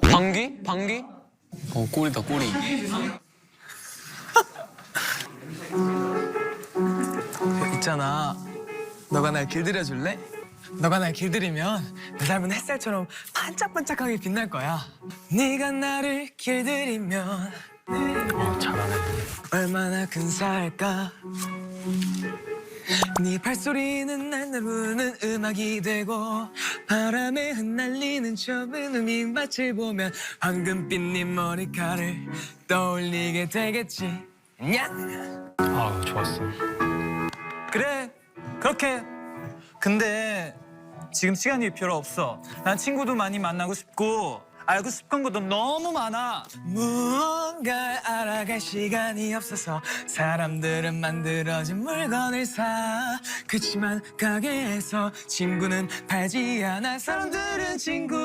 방귀? 방귀? 어 꿀이다 꿀이. 있잖아. 너가 날 길들여 줄래? 너가 날 길들이면 내 삶은 햇살처럼 반짝반짝하게 빛날 거야. 네가 나를 길들이면 어 잘하네. 얼마나 근사할까? 네 발소리는 날 부르는 음악이 되고 바람에 흩날리는 좁은 음이 맛을 보면 황금빛 네 머리카락을 떠올리게 되겠지. 냐? 아 좋았어. 그래 그렇게 근데 지금 시간이 별로 없어 난 친구도 많이 만나고 싶고 알고 싶은 것도 너무 많아 무언가 알아갈 시간이 없어서 사람들은 만들어진 물건을 사. 그치만 가게에서 친구는 팔지 않아. 사람들은 없어